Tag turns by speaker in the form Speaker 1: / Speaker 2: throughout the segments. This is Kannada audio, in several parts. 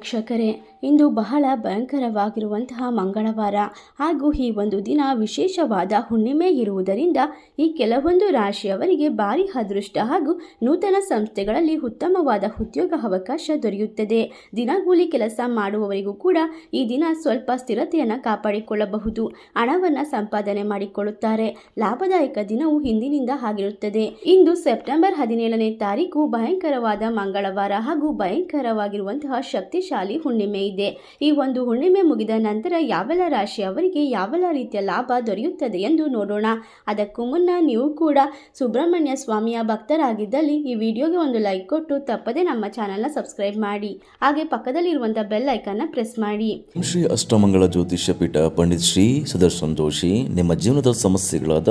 Speaker 1: ವೀಕ್ಷಕರೇ, ಇಂದು ಬಹಳ ಭಯಂಕರವಾಗಿರುವಂತಹ ಮಂಗಳವಾರ ಹಾಗೂ ಈ ಒಂದು ದಿನ ವಿಶೇಷವಾದ ಹುಣ್ಣಿಮೆ ಇರುವುದರಿಂದ ಈ ಕೆಲವೊಂದು ರಾಶಿಯವರಿಗೆ ಭಾರಿ ಅದೃಷ್ಟ ಹಾಗೂ ನೂತನ ಸಂಸ್ಥೆಗಳಲ್ಲಿ ಉತ್ತಮವಾದ ಉದ್ಯೋಗ ಅವಕಾಶ ದೊರೆಯುತ್ತದೆ. ದಿನಗೂಲಿ ಕೆಲಸ ಮಾಡುವವರಿಗೂ ಕೂಡ ಈ ದಿನ ಸ್ವಲ್ಪ ಸ್ಥಿರತೆಯನ್ನು ಕಾಪಾಡಿಕೊಳ್ಳಬಹುದು. ಹಣವನ್ನು ಸಂಪಾದನೆ ಮಾಡಿಕೊಳ್ಳುತ್ತಾರೆ. ಲಾಭದಾಯಕ ದಿನವು ಹಿಂದಿನಿಂದ ಆಗಿರುತ್ತದೆ. ಇಂದು ಸೆಪ್ಟೆಂಬರ್ ಹದಿನೇಳನೇ ತಾರೀಕು ಭಯಂಕರವಾದ ಮಂಗಳವಾರ ಹಾಗೂ ಭಯಂಕರವಾಗಿರುವಂತಹ ಶಕ್ತಿಶಾಲಿ ಹುಣ್ಣಿಮೆ ಇದೆ. ಈ ಒಂದು ಹುಣ್ಣಿಮೆ ಮುಗಿದ ನಂತರ ಯಾವೆಲ್ಲ ರಾಶಿಯವರಿಗೆ ಯಾವೆಲ್ಲ ರೀತಿಯ ಲಾಭ ದೊರೆಯುತ್ತದೆ ಎಂದು ನೋಡೋಣ. ಅದಕ್ಕೂ ಮುನ್ನ ನೀವು ಕೂಡ ಸುಬ್ರಹ್ಮಣ್ಯ ಸ್ವಾಮಿಯ ಭಕ್ತರಾಗಿದ್ದಲ್ಲಿ ಈ ವಿಡಿಯೋಗೆ ಒಂದು ಲೈಕ್ ಕೊಟ್ಟು ತಪ್ಪದೇ ನಮ್ಮ ಚಾನಲ್ನ ಸಬ್ಸ್ಕ್ರೈಬ್ ಮಾಡಿ. ಹಾಗೆ ಪಕ್ಕದಲ್ಲಿರುವಂಥ ಬೆಲ್ ಐಕನ್ನ ಪ್ರೆಸ್ ಮಾಡಿ.
Speaker 2: ಶ್ರೀ ಅಷ್ಟಮಂಗಳ ಜ್ಯೋತಿಷ್ಯ ಪೀಠ ಪಂಡಿತ್ ಶ್ರೀ ಸುದರ್ಶನ್ ಜೋಶಿ ನಿಮ್ಮ ಜೀವನದ ಸಮಸ್ಯೆಗಳಾದ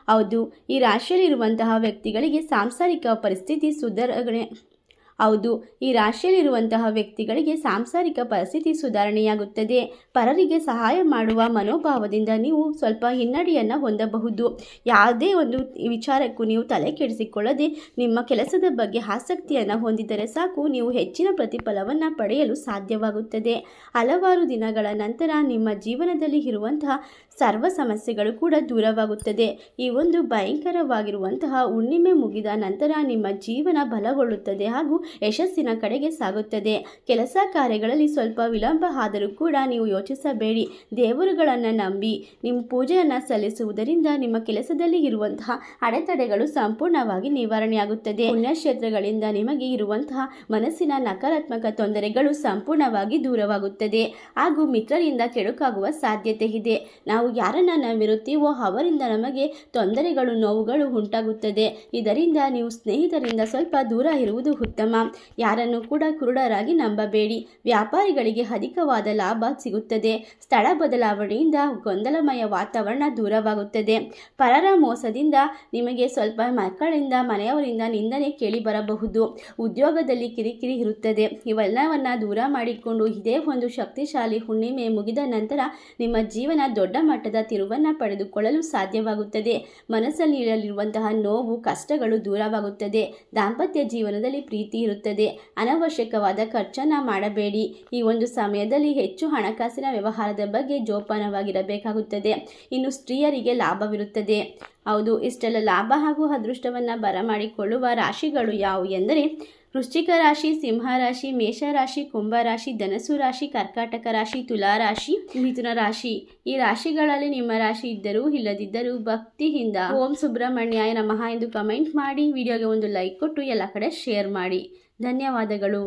Speaker 1: ಹೌದು. ಈ ರಾಶಿಯಲ್ಲಿರುವಂತಹ ವ್ಯಕ್ತಿಗಳಿಗೆ ಸಾಂಸಾರಿಕ ಪರಿಸ್ಥಿತಿ ಸುಧಾರಣೆ ಹೌದು, ಈ ರಾಶಿಯಲ್ಲಿರುವಂತಹ ವ್ಯಕ್ತಿಗಳಿಗೆ ಸಾಂಸಾರಿಕ ಪರಿಸ್ಥಿತಿ ಸುಧಾರಣೆಯಾಗುತ್ತದೆ. ಪರರಿಗೆ ಸಹಾಯ ಮಾಡುವ ಮನೋಭಾವದಿಂದ ನೀವು ಸ್ವಲ್ಪ ಹಿನ್ನಡೆಯನ್ನು ಹೊಂದಬಹುದು. ಯಾವುದೇ ಒಂದು ವಿಚಾರಕ್ಕೂ ನೀವು ತಲೆ ಕೆಡಿಸಿಕೊಳ್ಳದೆ ನಿಮ್ಮ ಕೆಲಸದ ಬಗ್ಗೆ ಆಸಕ್ತಿಯನ್ನು ಹೊಂದಿದರೆ ಸಾಕು, ನೀವು ಹೆಚ್ಚಿನ ಪ್ರತಿಫಲವನ್ನು ಪಡೆಯಲು ಸಾಧ್ಯವಾಗುತ್ತದೆ. ಹಲವಾರು ದಿನಗಳ ನಂತರ ನಿಮ್ಮ ಜೀವನದಲ್ಲಿ ಇರುವಂತಹ ಸರ್ವ ಸಮಸ್ಯೆಗಳು ಕೂಡ ದೂರವಾಗುತ್ತದೆ. ಈ ಒಂದು ಭಯಂಕರವಾಗಿರುವಂತಹ ಹುಣ್ಣಿಮೆ ಮುಗಿದ ನಂತರ ನಿಮ್ಮ ಜೀವನ ಬಲಗೊಳ್ಳುತ್ತದೆ ಹಾಗೂ ಯಶಸ್ಸಿನ ಕಡೆಗೆ ಸಾಗುತ್ತದೆ. ಕೆಲಸ ಕಾರ್ಯಗಳಲ್ಲಿ ಸ್ವಲ್ಪ ವಿಳಂಬ ಆದರೂ ಕೂಡ ನೀವು ಯೋಚಿಸಬೇಡಿ. ದೇವರುಗಳನ್ನು ನಂಬಿ ನಿಮ್ಮ ಪೂಜೆಯನ್ನು ಸಲ್ಲಿಸುವುದರಿಂದ ನಿಮ್ಮ ಕೆಲಸದಲ್ಲಿ ಇರುವಂತಹ ಅಡೆತಡೆಗಳು ಸಂಪೂರ್ಣವಾಗಿ ನಿವಾರಣೆಯಾಗುತ್ತದೆ. ಪುಣ್ಯಕ್ಷೇತ್ರಗಳಿಂದ ನಿಮಗೆ ಇರುವಂತಹ ಮನಸ್ಸಿನ ನಕಾರಾತ್ಮಕ ತೊಂದರೆಗಳು ಸಂಪೂರ್ಣವಾಗಿ ದೂರವಾಗುತ್ತದೆ. ಹಾಗೂ ಮಿತ್ರರಿಂದ ಕೆಡುಕಾಗುವ ಸಾಧ್ಯತೆ ಇದೆ. ನಾವು ಯಾರನ್ನ ನಂಬಿರುತ್ತೀವೋ ಅವರಿಂದ ನಮಗೆ ತೊಂದರೆಗಳು, ನೋವುಗಳು ಉಂಟಾಗುತ್ತದೆ. ಇದರಿಂದ ನೀವು ಸ್ನೇಹಿತರಿಂದ ಸ್ವಲ್ಪ ದೂರ ಇರುವುದು ಉತ್ತಮ. ಯಾರನ್ನು ಕೂಡ ಕುರುಡರಾಗಿ ನಂಬಬೇಡಿ. ವ್ಯಾಪಾರಿಗಳಿಗೆ ಅಧಿಕವಾದ ಲಾಭ ಸಿಗುತ್ತದೆ. ಸ್ಥಳ ಬದಲಾವಣೆಯಿಂದ ಗೊಂದಲಮಯ ವಾತಾವರಣ ದೂರವಾಗುತ್ತದೆ. ಪರರ ಮೋಸದಿಂದ ನಿಮಗೆ ಸ್ವಲ್ಪ ಮಕ್ಕಳಿಂದ, ಮನೆಯವರಿಂದ ನಿಂದನೆ ಕೇಳಿ ಬರಬಹುದು. ಉದ್ಯೋಗದಲ್ಲಿ ಕಿರಿಕಿರಿ ಇರುತ್ತದೆ. ಇವೆಲ್ಲವನ್ನ ದೂರ ಮಾಡಿಕೊಂಡು ಇದೇ ಒಂದು ಶಕ್ತಿಶಾಲಿ ಹುಣ್ಣಿಮೆ ಮುಗಿದ ನಂತರ ನಿಮ್ಮ ಜೀವನ ದೊಡ್ಡ ಮಟ್ಟದ ತಿರುವನ್ನು ಪಡೆದುಕೊಳ್ಳಲು ಸಾಧ್ಯವಾಗುತ್ತದೆ. ಮನಸ್ಸಲ್ಲಿರಲಿರುವಂತಹ ನೋವು, ಕಷ್ಟಗಳು ದೂರವಾಗುತ್ತದೆ. ದಾಂಪತ್ಯ ಜೀವನದಲ್ಲಿ ಪ್ರೀತಿ ಇರುತ್ತದೆ. ಅನವಶ್ಯಕವಾದ ಖರ್ಚನ್ನು ಮಾಡಬೇಡಿ. ಈ ಒಂದು ಸಮಯದಲ್ಲಿ ಹೆಚ್ಚು ಹಣಕಾಸಿನ ವ್ಯವಹಾರದ ಬಗ್ಗೆ ಜೋಪಾನವಾಗಿರಬೇಕಾಗುತ್ತದೆ. ಇನ್ನು ಸ್ತ್ರೀಯರಿಗೆ ಲಾಭವಿರುತ್ತದೆ. ಹೌದು, ಇಷ್ಟೆಲ್ಲ ಲಾಭ ಹಾಗೂ ಅದೃಷ್ಟವನ್ನು ಬರಮಾಡಿಕೊಳ್ಳುವ ರಾಶಿಗಳು ಯಾವುವು ಎಂದರೆ ವೃಶ್ಚಿಕ ರಾಶಿ, ಸಿಂಹ ರಾಶಿ ಮೇಷರಾಶಿ ಕುಂಭರಾಶಿ ಧನಸು ರಾಶಿ, ಕರ್ಕಾಟಕ ರಾಶಿ, ತುಲಾ ರಾಶಿ, ಮಿಥುನ ರಾಶಿ. ಈ ರಾಶಿಗಳಲ್ಲಿ ನಿಮ್ಮ ರಾಶಿ ಇದ್ದರೂ ಇಲ್ಲದಿದ್ದರೂ ಭಕ್ತಿಯಿಂದ ಓಂ ಸುಬ್ರಹ್ಮಣ್ಯಾಯ ನಮಃ ಎಂದು ಕಮೆಂಟ್ ಮಾಡಿ, ವಿಡಿಯೋಗೆ ಒಂದು ಲೈಕ್ ಕೊಟ್ಟು ಎಲ್ಲ ಕಡೆ ಶೇರ್ ಮಾಡಿ. ಧನ್ಯವಾದಗಳು.